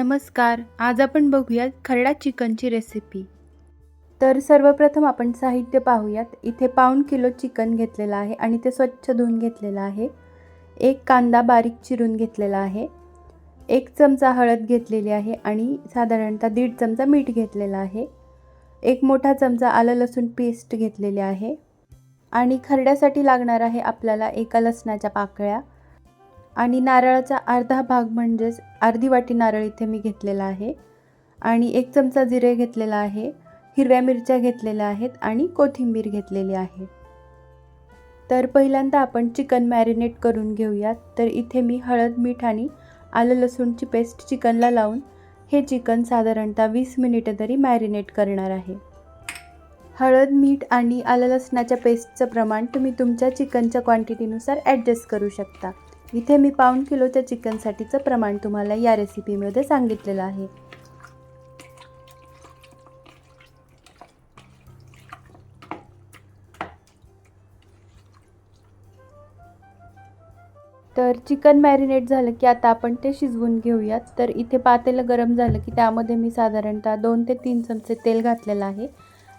नमस्कार आज आपण बघूयात खरडा चिकनची रेसिपी तर सर्वप्रथम आपण साहित्य पाहूयात. इथे पाऊण किलो चिकन घेतलेलं आहे आणि ते स्वच्छ धुवून घेतलेलं आहे. एक कांदा बारीक चिरून घेतलेला आहे. एक चमचा हळद घेतलेली आहे आणि साधारणतः दीड चमचा मीठ घेतलेलं आहे. एक मोठा चमचा आलं लसूण पेस्ट घेतलेली आहे. आणि खरड्यासाठी लागणार आहे आपल्याला एका लसणाच्या पाकळ्या. आणि नारळाचा अर्धा भाग म्हणजेच अर्धी वाटी नारळ इथे मी घेतलेला आहे. आणि एक चमचा जिरे घेतलेला आहे हिरव्या मिरच्या घेतलेल्या आहेत आणि कोथिंबीर घेतलेली आहे. तर पहिल्यांदा आपण चिकन मॅरिनेट करून घेऊयात. तर इथे मी हळद मीठ आणि आलं लसूणची पेस्ट चिकनला लावून हे चिकन साधारणतः वीस मिनिटं तरी मॅरिनेट करणार आहे. हळद मीठ आणि आलं लसणाच्या पेस्टचं प्रमाण तुम्ही तुमच्या चिकनच्या क्वांटिटीनुसार ॲडजस्ट करू शकता. इथे मी पाऊण किलोच्या चिकनसाठीचं प्रमाण तुम्हाला या रेसिपीमध्ये सांगितलेलं आहे. तर चिकन मॅरिनेट झालं की आता आपण ते शिजवून घेऊयात. तर इथे पातेलं गरम झालं की त्यामध्ये मी साधारणतः दोन ते तीन चमचे तेल घातलेलं आहे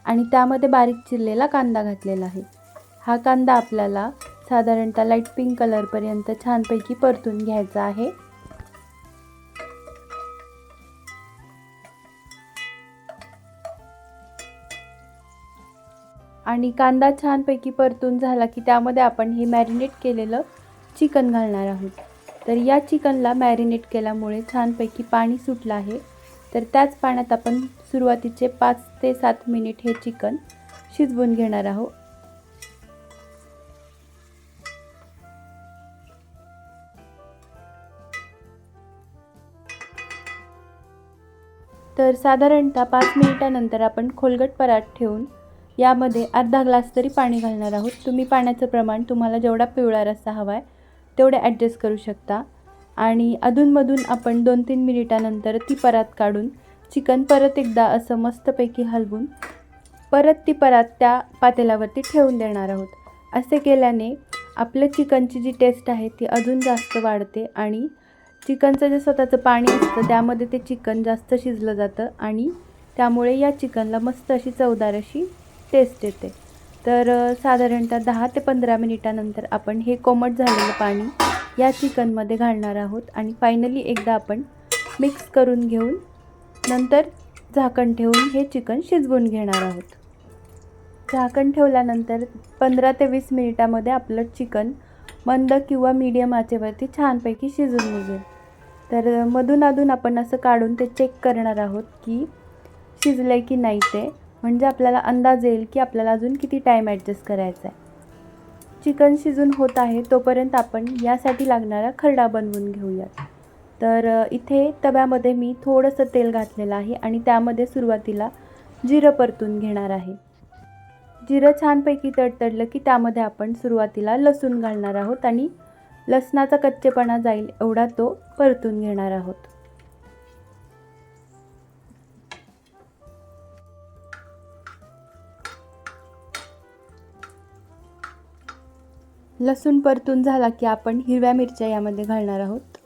आणि त्यामध्ये बारीक चिरलेला कांदा घातलेला आहे. हा कांदा आपल्याला साधारणतः लाइट पिंक कलरपर्यंत छानपैकी परतून घ्यायचं आहे. आणि कांदा छानपैकी परतून झाला की त्यामध्ये आपण हे मॅरिनेट केलेलं चिकन घालणार आहोत. तर या चिकनला मॅरिनेट केल्यामुळे छानपैकी पाणी सुटलं आहे. तर त्याच पाण्यात आपण सुरुवातीचे पाच ते सात मिनिट हे चिकन शिजवून घेणार आहोत. तर साधारणतः पाच मिनिटानंतर आपण खोलगट परात ठेवून यामध्ये अर्धा ग्लास तरी पाणी घालणार आहोत. तुम्ही पाण्याचं प्रमाण तुम्हाला जेवढा पिवळा रस्सा हवा आहे तेवढे ॲडजस्ट करू शकता. आणि अधूनमधून आपण दोन तीन मिनिटानंतर ती परात काढून चिकन परत एकदा असं मस्तपैकी हलवून परत ती परात त्या पातेल्यावरती ठेवून देणार आहोत. असे केल्याने आपलं चिकनची जी टेस्ट आहे ती अजून जास्त वाढते आणि चिकनचं जे स्वतःचं पाणी असतं त्यामध्ये ते चिकन जास्त शिजलं जातं आणि त्यामुळे या चिकनला मस्त अशी चवदार अशी टेस्ट येते. तर साधारणतः दहा ते पंधरा मिनिटानंतर आपण हे कोमट झालेलं पाणी या चिकनमध्ये घालणार आहोत आणि फायनली एकदा आपण मिक्स करून घेऊन नंतर झाकण ठेवून हे चिकन शिजवून घेणार आहोत. झाकण ठेवल्यानंतर पंधरा ते वीस मिनिटामध्ये आपलं चिकन मंद किंवा मीडियम आचेवरती छानपैकी शिजून निघेल. तर मधून अधून आपण असं काढून ते चेक करणार आहोत की शिजलं आहे की नाही ते. म्हणजे आपल्याला अंदाज येईल की आपल्याला अजून किती टाईम ॲडजस्ट करायचा आहे. चिकन शिजून होत आहे तोपर्यंत आपण यासाठी लागणारा खरडा बनवून घेऊयात. तर इथे तव्यामध्ये मी थोडंसं तेल घातलेलं आहे आणि त्यामध्ये सुरुवातीला जिरं परतून घेणार आहे. जिरं छानपैकी तडतडलं की त्यामध्ये आपण सुरुवातीला लसूण घालणार आहोत आणि लसणाचा कच्चेपणा जाईल एवढा तो परतून घेणार आहोत. लसूण परतून झाला की आपण हिरव्या मिरच्या यामध्ये घालणार आहोत.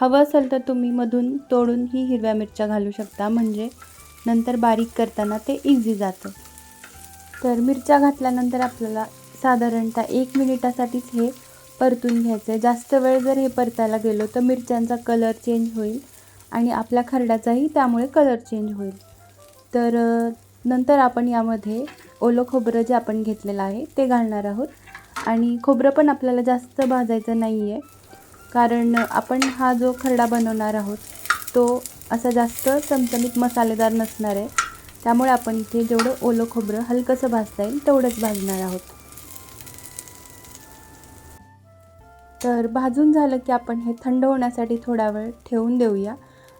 हवं असेल तर तुम्ही मधून तोडून ही हिरव्या मिरच्या घालू शकता म्हणजे नंतर बारीक करताना ते इझी जातं. तर मिरच्या घातल्यानंतर आपल्याला साधारणतः एक मिनिटासाठीच हे परतून घ्यायचं आहे जास्त वेळ जर हे परतायला गेलो तर मिरच्यांचा कलर चेंज होईल आणि आपल्या खरड्याचाही त्यामुळे कलर चेंज होईल. तर नंतर आपण यामध्ये ओलं खोबरं जे आपण घेतलेलं आहे ते घालणार आहोत. आणि खोबरं पण आपल्याला जास्त भाजायचं नाही आहे कारण आपण हा जो खरडा बनवणार आहोत तो असा जास्त चमचमीत मसालेदार नसणार आहे. त्यामुळे आपण इथे जेवढं ओलं खोबरं हलकंसं भाजता येईल तेवढंच भाजणार आहोत. तर भाजून झालं की आपण हे थंड होण्यासाठी थोडा वेळ ठेवून देऊया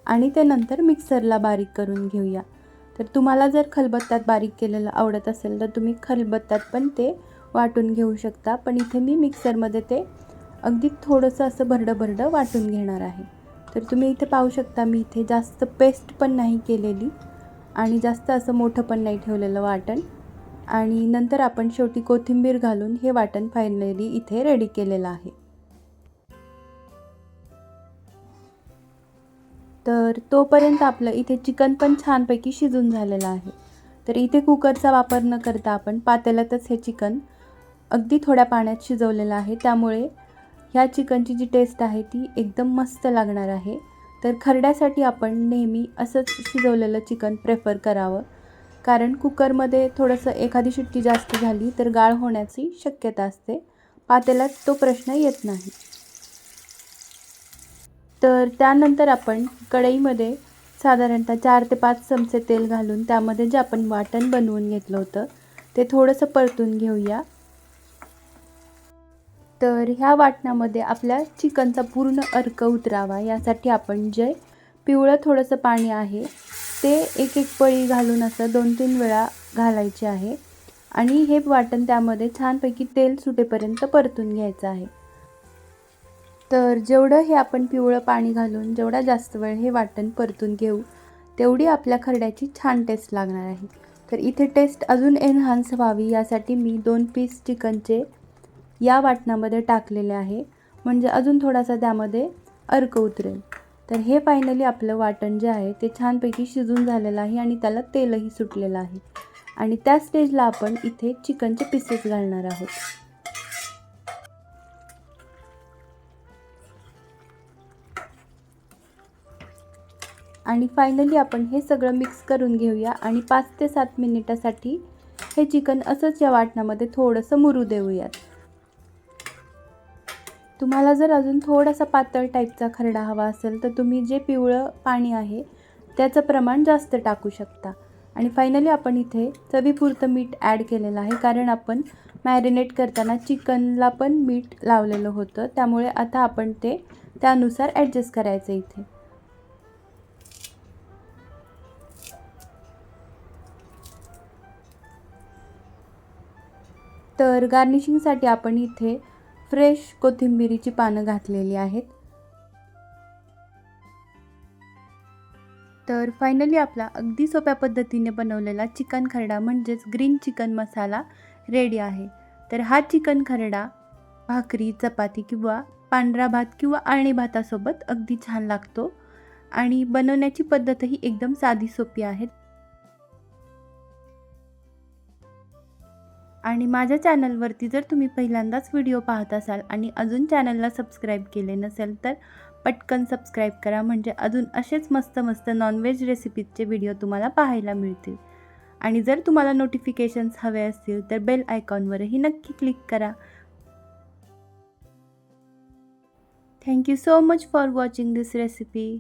आणि ते नंतर मिक्सरला बारीक करून घेऊया. तर तुम्हाला जर खलबत्त्यात बारीक केलेलं आवडत असेल तर तुम्ही खलबत्त्यात पण ते वाटून घेऊ शकता. पण इथे मी मिक्सरमध्ये ते अगदी थोडंसं असं भरडं भरडं वाटून घेणार आहे. तर तुम्ही इथे पाहू शकता मी इथे जास्त पेस्ट पण नाही केलेली. आणि जास्त असं मोठं पण नाही ठेवलेलं वाटण. आणि नंतर आपण शेवटी कोथिंबीर घालून हे वाटण फायनली इथे रेडी केलेलं आहे. तर तोपर्यंत आपलं इथे चिकन पण छानपैकी शिजून झालेलं आहे. तर इथे कुकरचा वापर न करता आपण पातेल्यातच हे चिकन अगदी थोड्या पाण्यात शिजवलेलं आहे. त्यामुळे ह्या चिकनची जी टेस्ट आहे ती एकदम मस्त लागणार आहे. तर खरड्यासाठी आपण नेहमी असंच शिजवलेलं चिकन प्रेफर करावं. कारण कुकरमध्ये थोडंसं एखादी शिट्टी जास्त झाली तर गाळ होण्याची शक्यता असते. पातेल्यात तो प्रश्न येत नाही. तर त्यानंतर आपण कढईमध्ये साधारणतः चार ते पाच चमचे तेल घालून त्यामध्ये जे आपण वाटण बनवून घेतलं होतं ते थोडंसं परतून घेऊया. तर ह्या वाटणामध्ये आपल्या चिकनचा पूर्ण अर्क उतरावा. यासाठी आपण जे पिवळं थोडंसं पाणी आहे ते एक एक पळी घालून असं दोन तीन वेळा घालायचे आहे. आणि हे वाटण त्यामध्ये छानपैकी तेल सुटेपर्यंत परतून घ्यायचं आहे. तर जेवढं हे आपण पिवळं पाणी घालून जेवढा जास्त वेळ हे वाटण परतून घेऊ तेवढी आपल्या खरड्याची छान टेस्ट लागणार आहे. तर इथे टेस्ट अजून एनहान्स व्हावी यासाठी मी दोन पीस चिकनचे या वाटणामध्ये टाकलेले आहे. म्हणजे अजून थोडासा त्यामध्ये अर्क उतरेल. तर हे फायनली आपलं वाटण जे आहे ते छानपैकी शिजून झालेलं आहे आणि त्याला तेलही सुटलेलं आहे. आणि त्या स्टेजला आपण इथे चिकनचे पीसेस घालणार आहोत. आणि फायनली आपण हे सगळं मिक्स करून घेऊया आणि पाच ते सात मिनिटासाठी हे चिकन असंच या वाटणामध्ये थोडंसं मुरू देऊयात. तुम्हाला जर अजून थोडासा पातळ टाईपचा खरडा हवा असेल तर तुम्ही जे पिवळं पाणी आहे त्याचं प्रमाण जास्त टाकू शकता. आणि फायनली आपण इथे चवीपुरतं मीठ ॲड केलेलं आहे कारण आपण मॅरिनेट करताना चिकनला पण मीठ लावलेलं होतं. त्यामुळे आता आपण ते त्यानुसार ॲडजस्ट करायचं इथे. तर गार्निशिंगसाठी आपण इथे फ्रेश कोथिंबिरीची पानं घातलेली आहेत. तर फायनली आपला अगदी सोप्या पद्धतीने बनवलेला चिकन खरडा म्हणजेच ग्रीन चिकन मसाला रेडी आहे. तर हा चिकन खरडा भाकरी चपाती किंवा पांढरा भात किंवा आळणी भातासोबत अगदी छान लागतो. आणि बनवण्याची पद्धतही एकदम साधी सोपी आहे. आणि माझ्या चॅनलवरती जर तुम्ही पहिल्यांदाच व्हिडिओ पाहत असाल आणि अजून चॅनलला सबस्क्राईब केले नसेल तर पटकन सबस्क्राईब करा. म्हणजे अजून असेच मस्त मस्त नॉनव्हेज रेसिपीजचे व्हिडिओ तुम्हाला पाहायला मिळतील. आणि जर तुम्हाला नोटिफिकेशन्स हवे असतील तर बेल आयकॉनवरही नक्की क्लिक करा. Thank you so much for watching this recipe